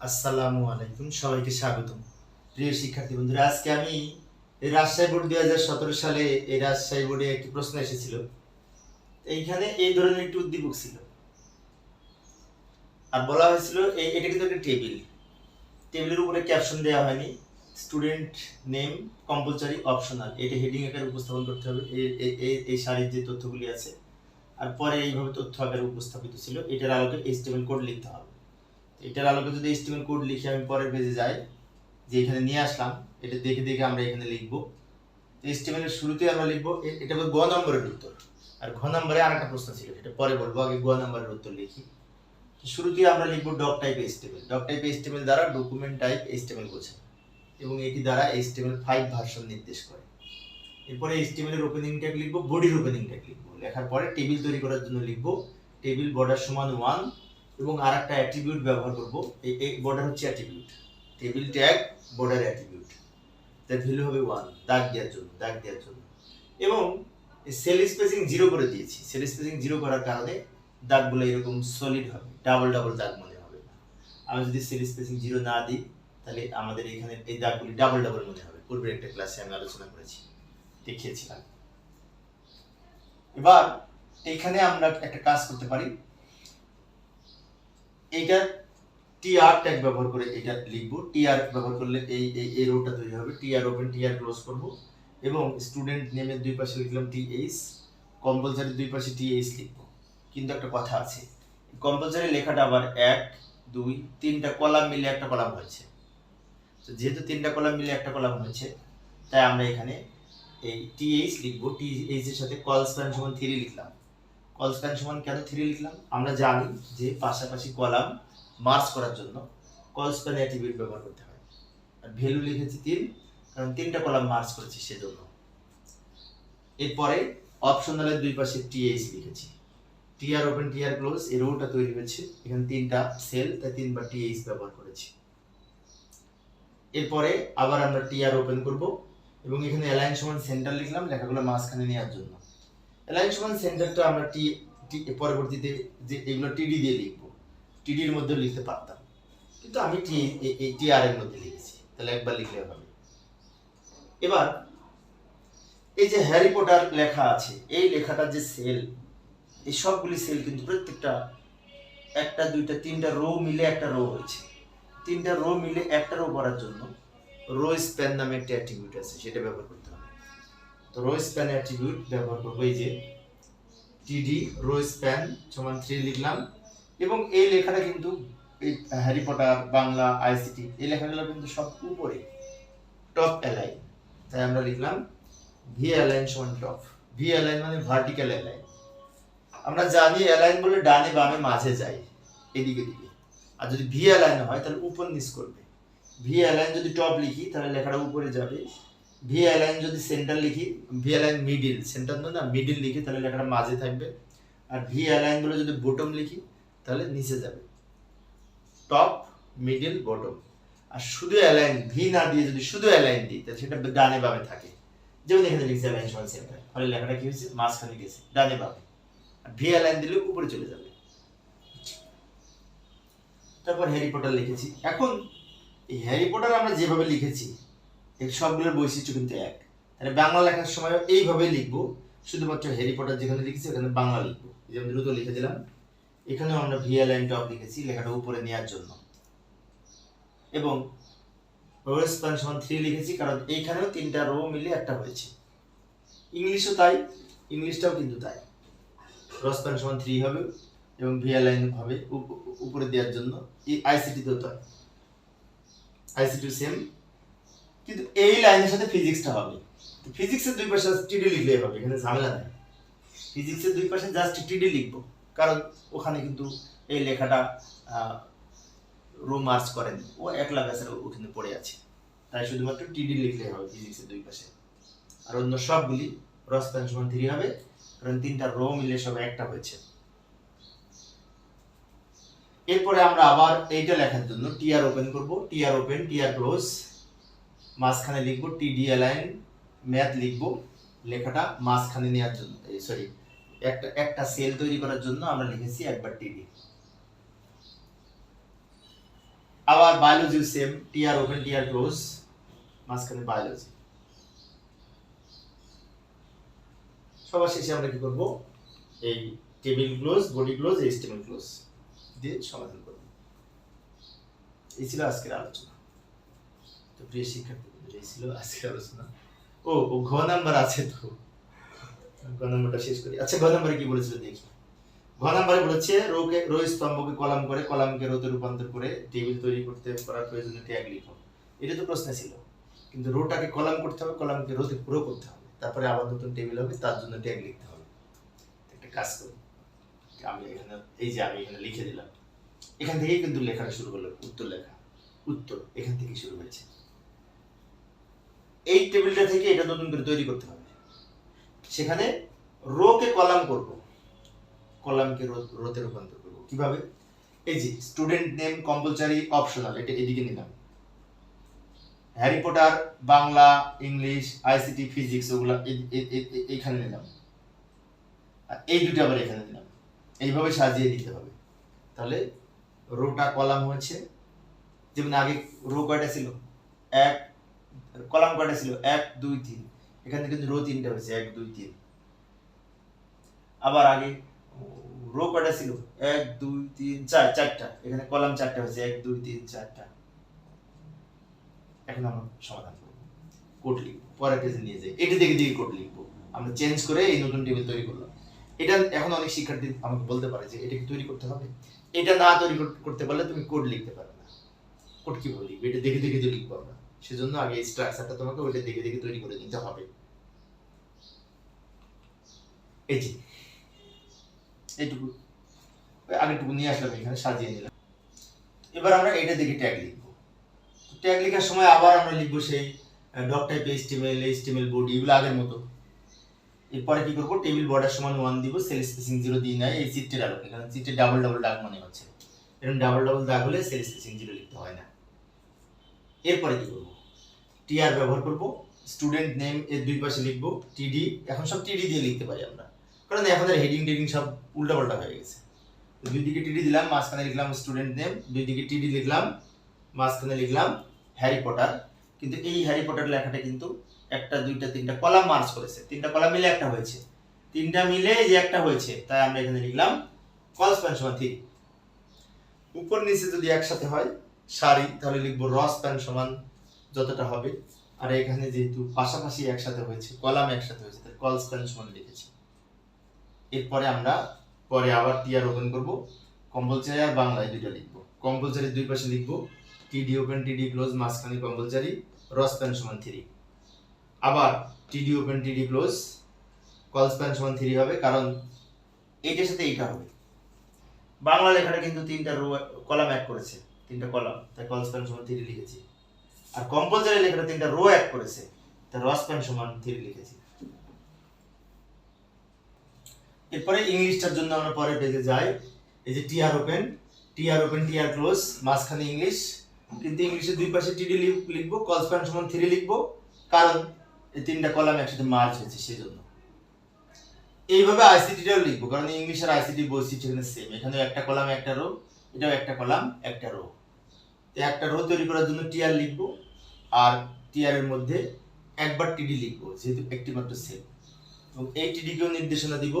আসসালামু আলাইকুম, সবাইকে স্বাগতম। প্রিয় শিক্ষার্থী বন্ধুরা, আজকে আমি এই রাজশাহী বোর্ড দুই সতেরো সালে এই রাজশাহী বোর্ডে একটি প্রশ্ন এসেছিল। এইখানে এই ধরনের একটি উদ্দীপক ছিল। আর বলা হয়েছিল, এই এটা কিন্তু একটা টেবিল। টেবিলের উপরে ক্যাপশন দেওয়া হয়নি, স্টুডেন্ট নেম কম্পালসারি অপশনাল। এটা হেডিং আকারে উপস্থাপন করতে হবে এই- সারির যে তথ্যগুলি আছে। আর পরে এইভাবে তথ্য আকারে উপস্থাপিত ছিল, এটার আলোকে এইচটিএমএল কোড লিখতে হবে। এটার আলোকে যদি এইচটিএমএল কোড লিখে আমি পরের পেজে যাই, যে এখানে নিয়ে আসলাম, এটা দেখে দেখে আমরা এখানে লিখব। এর শুরুতে আমরা লিখব এটা গ নম্বরের উত্তর। আর ঘ নম্বরে আরেকটা প্রশ্ন ছিল, এটা পরে বলব, আগে গ নম্বরের উত্তর লিখি। শুরুতে আমরা লিখব doc type HTML doc type HTML দ্বারা ডকুমেন্ট টাইপ এইচটিএমএল বোঝায় এবং এটি দ্বারা এইচটিএমএল ফাইভ ভার্সন নির্দেশ করে। এরপরে এইচটিএমএল এর ওপেনিং ট্যাগ লিখব বডির ওপেনিং ট্যাগ লিখব। লেখার পরে টেবিল তৈরি করার জন্য লিখব টেবিল বর্ডার সমান ওয়ান এবং আর একটা অ্যাট্রিবিউট ব্যবহার করব। এই বর্ডার হচ্ছে attribute table tag border attribute তার ভ্যালু হবে ওয়ান দাগ দেওয়ার জন্য, দাগ দেওয়ার জন্য। এবং সেল স্পেসিং জিরো করে দিয়েছি। সেল স্পেসিং জিরো করার কারণে দাগগুলো এরকম সলিড হবে ডাবল ডাবল দাগ মনে হবে আমি যদি সেল স্পেসিং জিরো না দিই, তাহলে আমাদের এখানে এই দাগগুলি ডাবল ডাবল মনে হবে। পূর্বের একটা ক্লাসে আমি আলোচনা করেছি, দেখিয়েছিলাম। এবার, এখানে আমরা একটা কাজ করতে পারি। এইটা টিআর ট্যাগ ব্যবহার করে এটা লিখব। টিআর ব্যবহার করলে এই এই রোটা তৈরি হবে। টিআর ওপেন টিআর ক্লোজ করব। এবং স্টুডেন্ট নেমের দুই পাশে লিখলাম টিএইচ কম্পালসারি দুই পাশে টিএইচ লিখব। কিন্তু একটা কথা আছে কম্পালসারি লেখাটা আবার এক, দুই, তিনটা কলাম মিলে একটা কলাম হয়েছে। তো যেহেতু তিনটা কলাম মিলে একটা কলাম হয়েছে, তাই আমরা এখানে এই টি টিএইচ লিখব। টিএইচ এর সাথে কল সমান থ্রি লিখলাম। কল স্প্যান সমান কেন থ্রি লিখলাম? আমরা জানি যে পাশাপাশি কলাম মার্চ করার জন্য কল স্প্যান অ্যাট্রিবিউট ব্যবহার করতে হয়। আর ভ্যালু লিখেছি তিন, কারণ তিনটা কলাম মার্চ করেছি সেজন্য। এরপরে অপশনালের দুই পাশে টিএইচ লিখেছি। টিআর ওপেন টিআর ক্লোজ এই রোটা তৈরি হয়েছে। এখানে তিনটা সেল তাই তিনবার টিএইচ ব্যবহার করেছি। এরপরে আবার আমরা টিআর ওপেন করব এবং এখানে অ্যালাইন সমান সেন্টার লিখলাম, লেখাগুলো মাঝখানে নেওয়ার জন্য। অ্যালাইন সমান সেন্টারটা আমরা টি টি- পরবর্তীতে যে এগুলো টিডি দিয়ে লিখব। টিডির মধ্যে লিখতে পারতাম। কিন্তু আমি টি এই টিআর এর মধ্যে লিখেছি। তাহলে একবার লিখলে হবে। এবার, এই যে হ্যারি পটার লেখা আছে, এই লেখাটার যে সেল এই সবগুলি সেল কিন্তু প্রত্যেকটা একটা, দুইটা, তিনটা রো মিলে একটা রো হয়েছে। তিনটা রো মিলে একটা রো করার জন্য রো স্প্যান নামে একটা অ্যাট্রিবিউট আছে, সেটা ব্যবহার করতে তো রো স্প্যান অ্যাট্রিবিউট ব্যবহার করব। এই যে টিডি রো স্প্যান সমান থ্রি লিখলাম এবং এই লেখাটা কিন্তু এই হ্যারি পটার, বাংলা, আইসিটি এই লেখাগুলো কিন্তু সব উপরে টপ অ্যালাইন। তাই আমরা লিখলাম ভি অ্যালাইন সমান টপ। ভি অ্যালাইন মানে ভার্টিক্যাল অ্যালাইন। আমরা জানি অ্যালাইন বলে ডানে বামে মাঝে যায়, এদিকে দিকে। আর যদি ভি অ্যালাইন হয়, তাহলে উপর নিচ করবে। ভি অ্যালাইন যদি টপ লিখি, তাহলে লেখাটা উপরে যাবে। ভি অ্যালাইন যদি সেন্টার লিখি ভি অ্যালাইন মিডিল সেন্টার না মিডিল লিখি তাহলে লেখাটা মাঝে থাকবে। আর ভি অ্যালাইন যদি বটম লিখি, তাহলে নিচে যাবে। টপ মিডিল বটম আর শুধু অ্যালাইন ভি না দিয়ে যদি শুধু অ্যালাইন দিই, তাহলে সেটা ডানে বামে থাকে। যেমন এখানে লিখছে অ্যালাইন সমান সেন্টার ফলে লেখাটা কি হয়েছে? মাঝখানে গেছে, ডানে বামে। আর ভি অ্যালাইন দিলে উপরে চলে যাবে। তারপর হ্যারি পটার লিখেছি। এখন এই হ্যারি পটার আমরা যেভাবে লিখেছি এর সবগুলোর বৈশিষ্ট্য কিন্তু এক। তাহলে বাংলা লেখার সময় এইভাবে লিখব, শুধুমাত্র হ্যারি পটার যেখানে লিখেছি ওখানে বাংলা লিখব। এই যে আমি দ্রুত লিখে দিলাম। এখানেও আমরা ভিএ লাইন টপ লিখেছি, লেখাটা উপরে নেওয়ার জন্য। এবং সমান থ্রি লিখেছি, কারণ এইখানেও তিনটা রো মিলে একটা হয়েছে। ইংলিশও তাই, ইংলিশটাও কিন্তু তাই। রো স্প্যান সমান থ্রি হবে এবং ভিএ লাইন হবে উপ- উপরে দেওয়ার জন্য। এই আইসিটিতেও তাই। আইসিটি সেম কিন্তু এই লাইনের সাথে ফিজিক্সটা হবে। ফিজিক্সের দুই পাশে টিডি লিখলেই হবে, এখানে ঝামেলা নেই। ফিজিক্সের দুই পাশে জাস্ট টিডি লিখব, কারণ ওখানে কিন্তু এই লেখাটা রো মার্চ করেন। ও একলা গাছের ওখানে পড়ে আছে। তাই শুধুমাত্র টিডি লিখলেই হবে ফিজিক্সের দুই পাশে। আর অন্য সবগুলি রস প্যান সমান থ্রি হবে, কারণ তিনটা রো মিলে সব একটা হয়েছে। এরপরে আমরা আবার এইটা লেখার জন্য টিআর ওপেন করব। টিআর ওপেন টিআর ক্লোজ মাঝখানে লিখব টিডি ম্যাথ লিখব লেখাটা মাঝখানে নেওয়ার জন্য সরি একটা একটা সেল তৈরি করার জন্য আমরা লিখেছি একবার টিডি আবার biology same TR open TR close মাঝখানে বায়োলজি সবার শেষে আমরা কি করব? এই table close body close HTML close দিয়ে সমাধান করব। এই ছিল আজকের আলোচনা। তো প্রিয় শিক্ষার্থীদের এই ছিল আজকের আলোচনা। ও ও ঘ নাম্বার আছে তো। ঘ নাম্বারটা শেষ করি। আচ্ছা ঘ নাম্বারে কি বলেছিল দেখি। ঘ নাম্বারে বলেছে, রোকে, রো স্তম্ভকে কলাম করে, কলামকে রোতে রূপান্তর করে টেবিল তৈরি করতে করার প্রয়োজনে ট্যাগ লিখো। এটা তো প্রশ্ন ছিল। কিন্তু রোটাকে কলাম করতে হবে, কলামকে রোতে পুরো করতে হবে। তারপরে আবার নতুন টেবিল হবে, তার জন্য ট্যাগ লিখতে হবে। একটা কাজ করি। আমি এখানে, এই যে আমি এখানে লিখে দিলাম। এখান থেকেই কিন্তু লেখাটা শুরু করল উত্তর লেখা। উত্তর এখান থেকেই শুরু হয়েছে। এই টেবিলটা থেকে এটা নতুন করে তৈরি করতে হবে। সেখানে রোকে কলাম করব। কলামকে রোতে রূপান্তর করব। কীভাবে? এই যে স্টুডেন্ট নেম কম্পালসারি অপশনাল এটা এদিকে নিলাম। Harry Potter Bangla English ICT physics ওগুলো এ- এ- এ- এ- এইখানে নিলাম। এই দুটো আবার এখানে নিলাম। এইভাবে সাজিয়ে দিতে হবে। তাহলে রোটা কলাম হয়েছে। যেমন আগে রো কয়টা ছিল? এক কলাম কয়টা ছিল? এক, দুই, তিন। এখানে কিন্তু রো তিনটা হয়েছে, এক, দুই, তিন। আবার আগে, রো কয়টা ছিল? এক, দুই, তিন, চার, চারটা। এখানে কলাম চারটা হয়েছে, এক, দুই, তিন, চারটা। এখন আমরা সমাধান করব। কোড লিখব। পরের পেজে নিয়ে যাই। এটি দেখে দিকে কোড লিখব। আমরা চেঞ্জ করে এই নতুন টেবিল তৈরি করলাম। এটা এখন অনেক শিক্ষার্থী আমাকে বলতে পারে যে এটা কি তৈরি করতে হবে? এটা না তৈরি করতে পারলে তুমি কোড লিখতে পারবে না। কোড কীভাবে লিখবে? এটা দেখে দেখে তো লিখব আমরা। সেজন্য আগে স্ট্রাকচারটা তোমাকে ওইটা দেখে দেখে তৈরি করে নিতে হবে। এই যে, এইটুকু। ওই আগেরটুকু নিয়ে আসলাম, এখানে সাজিয়ে নিলাম। এবার আমরা এটা দেখে ট্যাগ লিখব। ট্যাগ লেখার সময় আবার আমরা লিখব সেই doc type HTML HTML board এগুলো আগের মতো। এরপরে কি করব? টেবিল বর্ডার সমান ওয়ান দিব সেল স্পেসিং জিরো দিই নাই এই সিটটির আলোকে কারণ সিটে ডাবল ডাবল দাগ মনে হচ্ছে। এরকম ডাবল ডাবল দাগ হলে সেল স্পেসিং জিরো লিখতে হয় না। এরপরে কি করব? টিআর ব্যবহার করব স্টুডেন্ট নেম এর দুই পাশে লিখব টিডি এখন সব টিডি দিয়ে লিখতে পারি আমরা। কারণ এখন আর হেডিং টেডিং সব উল্টাপাল্টা হয়ে গেছে। দুই দিকে টিডি দিলাম, মাঝখানে লিখলাম স্টুডেন্ট নেম দুই দিকে টিডি লিখলাম, মাঝখানে লিখলাম হ্যারি পটার কিন্তু এই হ্যারি পটার লেখাটা কিন্তু একটা, দুইটা, তিনটা কলাম মার্চ করেছে। তিনটা কলাম মিলে একটা হয়েছে। তিনটা মিলে যে একটা হয়েছে, তাই আমরা এখানে লিখলাম কল স্প্যান সমান থ্রি উপর নিচে যদি একসাথে হয় সারি তাহলে লিখব রস প্যান সমান যতটা হবে। আর এখানে যেহেতু পাশাপাশি একসাথে হয়েছে, কলাম একসাথে হয়েছে, তাহলে কল স্প্যান সমান লিখেছি। এরপরে আমরা পরে আবার টিআর ওপেন করব, কম্পালসারি আর বাংলায় দুইটা লিখব। কম্পালসারি দুই পাশে লিখব টিডি ওপেন টিডি ক্লোজ, মাঝখানে কম্পালসারি, রস প্যান সমান থ্রি। আবার TD open TD close colspan সমান থ্রি হবে, কারণ এইটার সাথে এইটা হবে। বাংলা লেখাটা কিন্তু তিনটা রো, কলাম অ্যাড করেছে। তিনটা কলাম তাই কল স্প্যান সমান থ্রি লিখেছি। আর কম্পালসারি লেখাটা তিনটা রো অ্যাড করেছে তাই রস প্যান সমান থ্রি লিখেছি। এরপরে ইংলিশটার জন্য আমরা পরের পেজে যাই। এই যে TR open TR open TR close মাঝখানে ইংলিশ কিন্তু ইংলিশের দুই পাশে টিডি লিখব কল স্প্যান সমান থ্রি লিখব, কারণ এই তিনটা কলাম একসাথে মার্চ হয়েছে সেজন্য। এইভাবে আইসিটিটাও লিখব, কারণ ইংলিশ আর আইসিটি বৈশিষ্ট্য এখানে সেম এখানে একটা কলাম একটা রো এটাও একটা কলাম একটা রো একটা রো তৈরি করার জন্য টিআর লিখব আর টিআর এর মধ্যে একবার টিডি লিখব, যেহেতু একটি মাত্র সেম এবং এই টিডিকেও নির্দেশনা দিব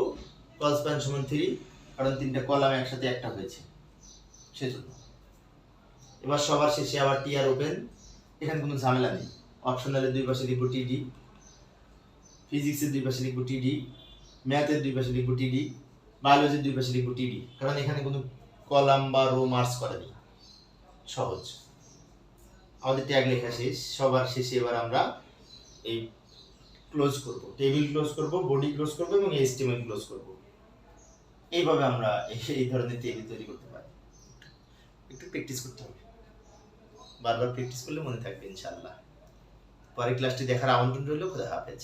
কল স্প্যান সমান থ্রি কারণ তিনটা কলাম একসাথে একটা হয়েছে, সেজন্য। এবার সবার শেষে আবার টিআর ওপেন এখানে কোনো ঝামেলা নেই। অপশনালের দুই পাশে লিখব টিডি ফিজিক্সের দুই পাশে লিখব টিডি ম্যাথের দুই পাশে লিখব টিডি বায়োলজির দুই পাশে লিখব টিডি কারণ এখানে কোনো কলাম বা রো মার্চ করেনি। সহজ। আমাদের ট্যাগ লেখা শেষ, সবার শেষে এবার আমরা এই ক্লোজ করব। টেবিল ক্লোজ করব বডি ক্লোজ করব এবং এইচটিএমএল ক্লোজ করব। এইভাবে আমরা এই ধরনের টেবিল তৈরি করতে পারি। একটু প্র্যাকটিস করতে হবে। বারবার প্র্যাকটিস করলে মনে থাকবে ইনশাআল্লাহ। পরের ক্লাসটি দেখার আমন্ত্রণ রইল, খোদা হাফেজ।